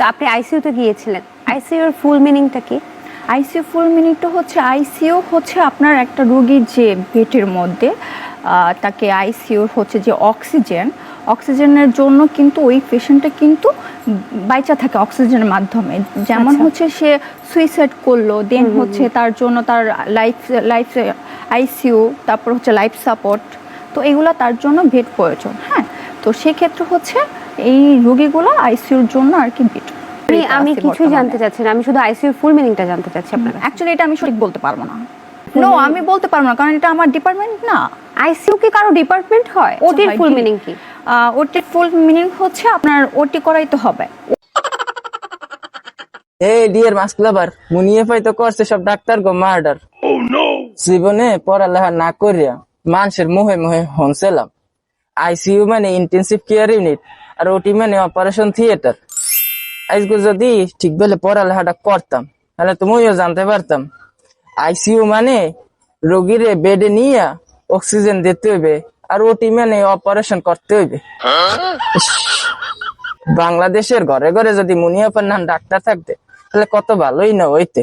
তো আপনি আইসিইউতে গিয়েছিলেন। আইসিইউ এর ফুল মিনিংটা কি? আইসিইউ ফুল মিনিংটা হচ্ছে আইসিইউ হচ্ছে আপনার একটা রোগীর যে পেটের মধ্যে তাকে আইসিইউ হচ্ছে যে অক্সিজেন অক্সিজেনের জন্য কিন্তু ওই পেশেন্টটা কিন্তু বাইচা থাকে অক্সিজেনের মাধ্যমে। যেমন আচ্ছা। হচ্ছে সে সুইসাইড করল দেন হচ্ছে তার জন্য তার লাইফ লাইফ আইসিইউ তারপর হচ্ছে লাইফ সাপোর্ট তো এগুলো তার জন্য ভেট প্রয়োজন হ্যাঁ? তো সেক্ষেত্রে হচ্ছে এই রোগীগুলো আইসিইউর জন্য আর কি বেড আমি আমি কিছুই জানতে চাচ্ছি না। আমি শুধু আইসিইউ ফুল মিনিংটা জানতে চাচ্ছি আপনার অ্যাকচুয়ালি এটা আমি সঠিক বলতে পারব না। নো আমি বলতে পারব না কারণ এটা আমার ডিপার্টমেন্ট না। আইসিইউ কি কারও ডিপার্টমেন্ট হয়? ওটির ফুল মিনিং কি ওটির ফুল মিনিং হচ্ছে আপনার ওটি করাইতে হবে। এই ডিয়ার মাস্কলাবার মুনিয়ে পাই তো করছে সব ডাক্তার গো মার্ডার জীবনে পড়ালেখা না করিয়া মানুষের মুহে মুহে হনছিলাম আইসিইউ মানে ইন্টেন্সিভ কেয়ার ইউনিট আর ওটি মানে অপারেশন থিয়েটার আজকে যদি ঠিক বেলে পড়ালেখাটা করতাম, তাহলে তুমিও জানতে পারতাম। আইসিইউ মানে রোগীরে বেডে নিয়ে অক্সিজেন দিতে হইবে আর ওটি মানে অপারেশন করতে হইবে। বাংলাদেশের ঘরে ঘরে যদি মুনিয়াপার নাম ডাক্তার থাকতে, তাহলে কত ভালোই না হইতে।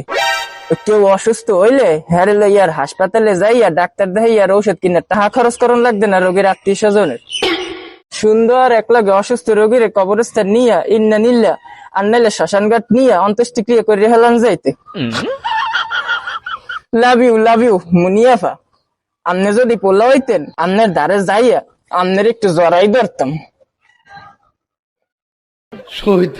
কেউ অসুস্থ হইলে হ্যারে লইয়ার হাসপাতালে যাইয়া ডাক্তার দেখাইয়ার ঔষধ কিনে টাকা খরচ করন লাগবে না রোগীর আত্মীয় স্বজনের সুন্দর একলাগে অসুস্থ রোগীর কবরস্থান নিয়া ইন্না নিল্লা আর নাইলে শ্মশানঘাট নিয়া অন্ত্যেষ্টিক্রিয়া করে হেলান যাইতে। লাভ ইউ লাভ ইউ মুনিয়াফা। আমনে যদি পোলা হইতেন আমনের দ্বারে যাইয়া আমনের একটু জড়াই ধরতাম। শহীদ